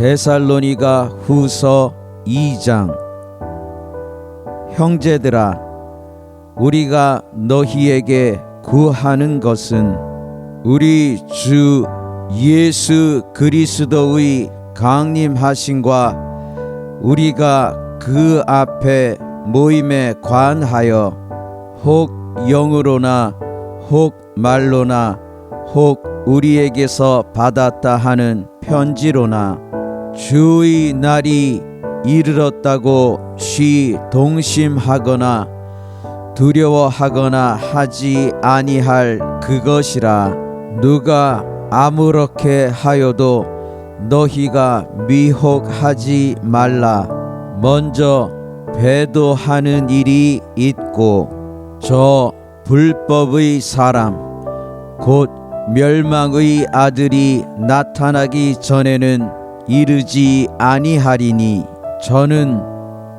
데살로니가 후서 2장. 형제들아 우리가 너희에게 구하는 것은 우리 주 예수 그리스도의 강림하심과 우리가 그 앞에 모임에 관하여 혹 영으로나 혹 말로나 혹 우리에게서 받았다 하는 편지로나 주의 날이 이르렀다고 쉬 동심하거나 두려워하거나 하지 아니할 그것이라. 누가 아무렇게 하여도 너희가 미혹하지 말라. 먼저 배도하는 일이 있고 저 불법의 사람 곧 멸망의 아들이 나타나기 전에는 이르지 아니하리니 저는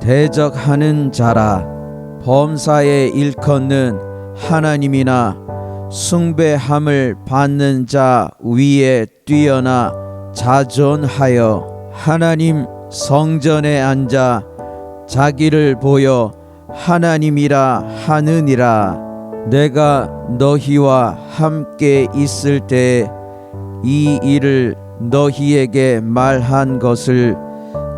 대적하는 자라 범사에 일컫는 하나님이나 숭배함을 받는 자 위에 뛰어나 자존하여 하나님 성전에 앉아 자기를 보여 하나님이라 하느니라. 내가 너희와 함께 있을 때 이 일을 너희에게 말한 것을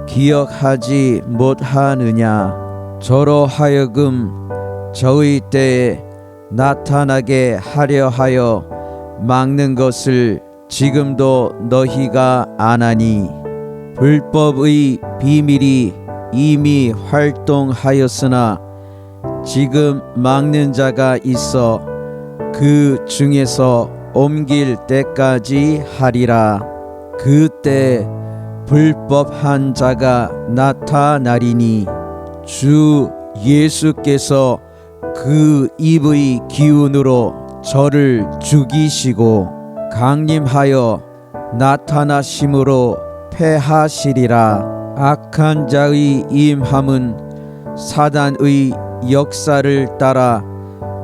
기억하지 못하느냐? 저로 하여금 저의 때에 나타나게 하려 하여 막는 것을 지금도 너희가 아나니. 불법의 비밀이 이미 활동하였으나 지금 막는 자가 있어 그 중에서 옮길 때까지 하리라 그때 불법한 자가 나타나리니 주 예수께서 그 입의 기운으로 저를 죽이시고 강림하여 나타나심으로 패하시리라. 악한 자의 임함은 사단의 역사를 따라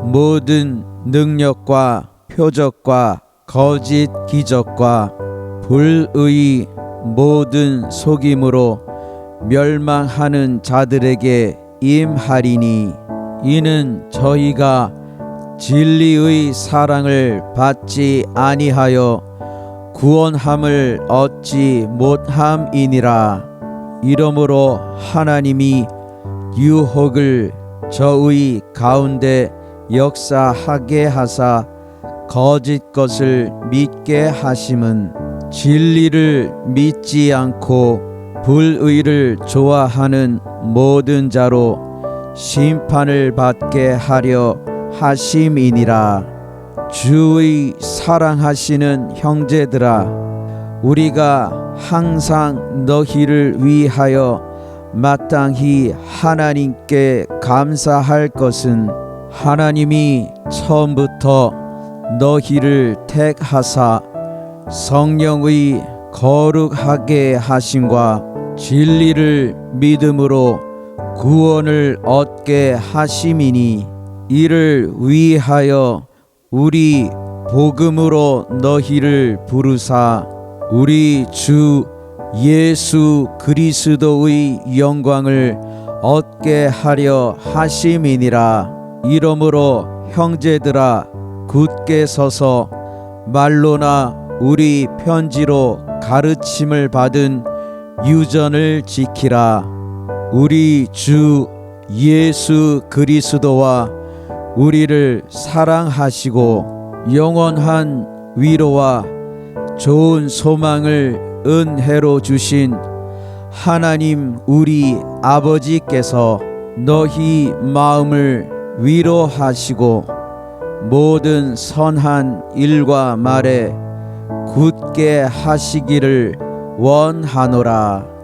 모든 능력과 표적과 거짓 기적과 불의 모든 속임으로 멸망하는 자들에게 임하리니 이는 저희가 진리의 사랑을 받지 아니하여 구원함을 얻지 못함이니라. 이러므로 하나님이 유혹을 저의 가운데 역사하게 하사 거짓 것을 믿게 하심은 진리를 믿지 않고 불의를 좋아하는 모든 자로 심판을 받게 하려 하심이니라. 주의 사랑하시는 형제들아 우리가 항상 너희를 위하여 마땅히 하나님께 감사할 것은 하나님이 처음부터 너희를 택하사 성령의 거룩하게 하심과 진리를 믿음으로 구원을 얻게 하심이니 이를 위하여 우리 복음으로 너희를 부르사 우리 주 예수 그리스도의 영광을 얻게 하려 하심이니라. 이러므로 형제들아 굳게 서서 말로나 우리 편지로 가르침을 받은 유전을 지키라. 우리 주 예수 그리스도와 우리를 사랑하시고 영원한 위로와 좋은 소망을 은혜로 주신 하나님 우리 아버지께서 너희 마음을 위로하시고 모든 선한 일과 말에 굳게 하시기를 원하노라.